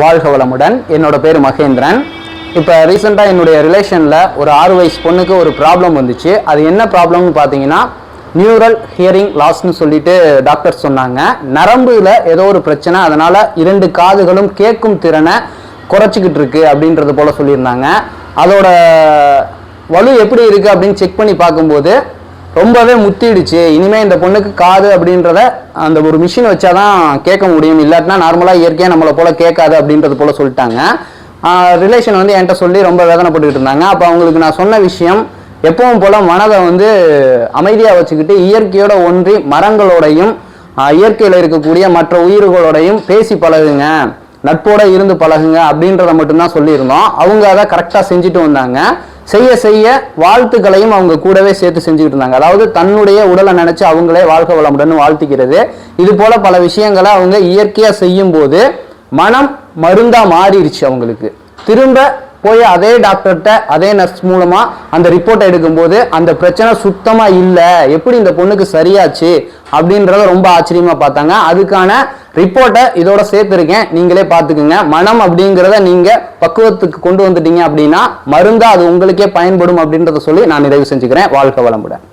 வாழ்க வளமுடன். என்னோட பேர் மகேந்திரன். இப்போ ரீசெண்டாக என்னுடைய ரிலேஷனில் ஒரு ஆறு வயசு பொண்ணுக்கு ஒரு ப்ராப்ளம் வந்துச்சு. அது என்ன ப்ராப்ளம்னு பார்த்தீங்கன்னா நியூரல் ஹியரிங் லாஸ்ன்னு சொல்லிட்டு டாக்டர் சொன்னாங்க. நரம்புல ஏதோ ஒரு பிரச்சனை அதனால் இரண்டு காதுகளும் கேட்கும் திறனை குறைச்சிக்கிட்டு இருக்கு அப்படின்றது போல் சொல்லியிருந்தாங்க. அதோட வலு எப்படி இருக்குது அப்படின்னு செக் பண்ணி பார்க்கும்போது ரொம்பவே முத்திடுச்சு. இனிமே இந்த பொண்ணுக்கு காது அப்படின்றத அந்த ஒரு மிஷின் வச்சாதான் கேட்க முடியும். இல்லாட்டினா நார்மலாக இயற்கையாக நம்மளை போல கேட்காது அப்படின்றது போல சொல்லிட்டாங்க. ரிலேஷன் வந்து என்கிட்ட சொல்லி ரொம்ப வேதனைப்பட்டுக்கிட்டு இருந்தாங்க. அப்போ அவங்களுக்கு நான் சொன்ன விஷயம் எப்பவும் போல மனதை வந்து அமைதியாக வச்சுக்கிட்டு இயற்கையோட ஒன்றி மரங்களோடையும் இயற்கையில் இருக்கக்கூடிய மற்ற உயிர்களோடையும் பேசி பழகுங்க. நட்போட இருந்து பழகுங்க அப்படின்றத மட்டும்தான் சொல்லியிருந்தோம். அவங்க அதை கரெக்டாக செஞ்சுட்டு வந்தாங்க. செய்ய செய்ய வாழ்த்துக்களையும் அவங்க கூடவே சேர்த்து செஞ்சுக்கிட்டு இருந்தாங்க அதாவது தன்னுடைய உடலை நினைச்சு அவங்களே வாழ்க வளமுடன் வாழ்த்துக்கிறது இது போல பல விஷயங்களை அவங்க இயற்கையா செய்யும் போது மனம் மருந்தா மாறிடுச்சு அவங்களுக்கு. திரும்ப போய் அதே டாக்டர்கிட்ட அதே நர்ஸ் மூலமாக அந்த ரிப்போர்ட்டை எடுக்கும்போது அந்த பிரச்சனை சுத்தமாக இல்லை. எப்படி இந்த பொண்ணுக்கு சரியாச்சு அப்படின்றத ரொம்ப ஆச்சரியமாக பார்த்தாங்க. அதுக்கான ரிப்போர்ட்டை இதோட சேர்த்துருக்கேன். நீங்களே பார்த்துக்குங்க. மனம் அப்படிங்கிறத நீங்கள் பக்குவத்துக்கு கொண்டு வந்துட்டீங்க அப்படின்னா மருந்தா அது உங்களுக்கே பயன்படும் அப்படின்றத சொல்லி நான் நிறைவு செஞ்சுக்கிறேன். வாழ்க்கை வளமுடன்.